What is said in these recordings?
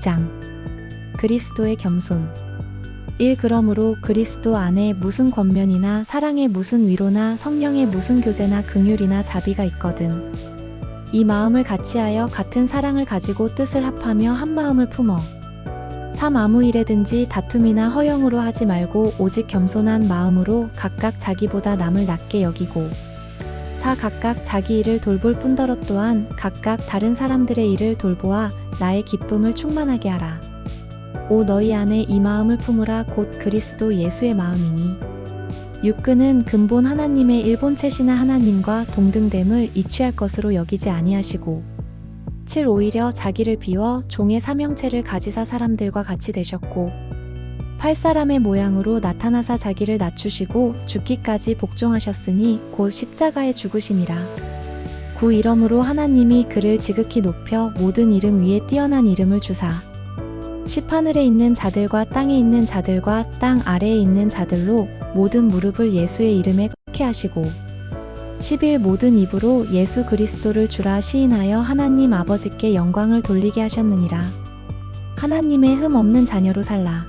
10장. 그리스도의 겸손. 1 그러므로 그리스도 안에 무슨 권면이나 사랑의 무슨 위로나 성령의 무슨 교제나 긍휼이나 자비가 있거든. 이 마음을 같이하여 같은 사랑을 가지고 뜻을 합하며 한 마음을 품어. 3 아무 일에든지 다툼이나 허영으로 하지 말고 오직 겸손한 마음으로 각각 자기보다 남을 낮게 여기고 4 각각 자기 일을 돌볼 뿐더러 또한 각각 다른 사람들의 일을 돌보아 나의 기쁨을 충만하게 하라. 5 너희 안에 이 마음을 품으라 곧 그리스도 예수의 마음이니 6 그는 근본 하나님의 일본체시나 하나님과 동등됨을 이취할 것으로 여기지 아니하시고 7 오히려 자기를 비워 종의 사명체를 가지사 사람들과 같이 되셨고 8 사람의 모양으로 나타나사 자기를 낮추시고 죽기까지 복종하셨으니 곧 십자가에 죽으심이라. 9 이러므로 하나님이 그를 지극히 높여 모든 이름 위에 뛰어난 이름을 주사. 10 하늘에 있는 자들과 땅에 있는 자들과 땅 아래에 있는 자들로 모든 무릎을 예수의 이름에 꿇게 하시고 11 모든 입으로 예수 그리스도를 주라 시인하여 하나님 아버지께 영광을 돌리게 하셨느니라. 하나님의 흠 없는 자녀로 살라.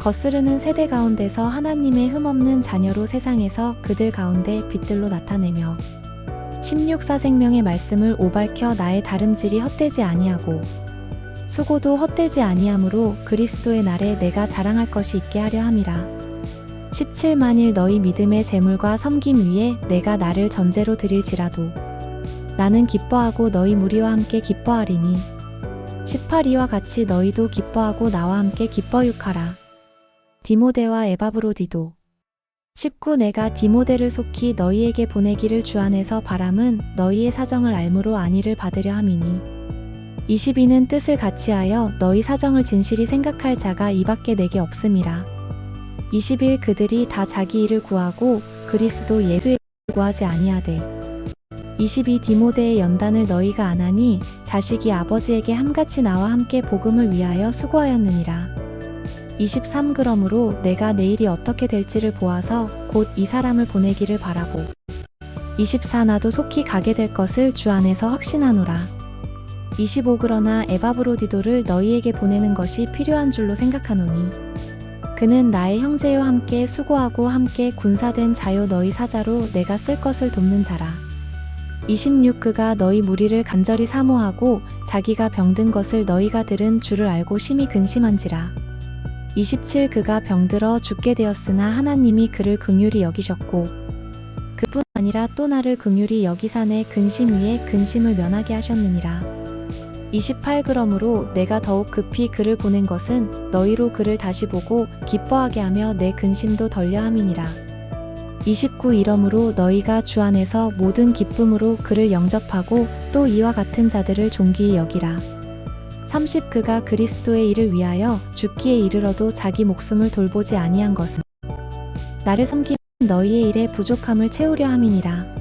거스르는 세대 가운데서 하나님의 흠없는 자녀로 세상에서 그들 가운데 빛들로 나타내며 16사 생명의 말씀을 오발켜 나의 다름질이 헛되지 아니하고 수고도 헛되지 아니하므로 그리스도의 날에 내가 자랑할 것이 있게 하려 함이라. 17 만일 너희 믿음의 재물과 섬김 위에 내가 나를 전제로 드릴지라도 나는 기뻐하고 너희 무리와 함께 기뻐하리니 18 이와 같이 너희도 기뻐하고 나와 함께 기뻐육하라 디모데와 에바브로디도. 19 내가 디모데를 속히 너희에게 보내기를 주 안에서 바람은 너희의 사정을 알므로 안위를 받으려 함이니. 22는 뜻을 같이하여 너희 사정을 진실히 생각할 자가 이밖에 내게 없음이라. 21 그들이 다 자기 일을 구하고 그리스도 예수의 구하지 아니하되. 22 디모데의 연단을 너희가 안 하니 자식이 아버지에게 함같이 나와 함께 복음을 위하여 수고하였느니라 23 그러므로 내가 내일이 어떻게 될지를 보아서 곧 이 사람을 보내기를 바라고. 24 나도 속히 가게 될 것을 주 안에서 확신하노라. 25 그러나 에바브로디도를 너희에게 보내는 것이 필요한 줄로 생각하노니. 그는 나의 형제와 함께 수고하고 함께 군사된 자요 너희 사자로 내가 쓸 것을 돕는 자라. 26 그가 너희 무리를 간절히 사모하고 자기가 병든 것을 너희가 들은 줄을 알고 심히 근심한지라 27 그가 병들어 죽게 되었으나 하나님이 그를 긍휼히 여기셨고 그뿐 아니라 또 나를 긍휼히 여기사 내 근심 위에 근심을 면하게 하셨느니라. 28 그러므로 내가 더욱 급히 그를 보낸 것은 너희로 그를 다시 보고 기뻐하게 하며 내 근심도 덜려 함이니라. 29 이러므로 너희가 주 안에서 모든 기쁨으로 그를 영접하고 또 이와 같은 자들을 존귀히 여기라 30 그가 그리스도의 일을 위하여 죽기에 이르러도 자기 목숨을 돌보지 아니한 것은 나를 섬기는 너희의 일에 부족함을 채우려 함이니라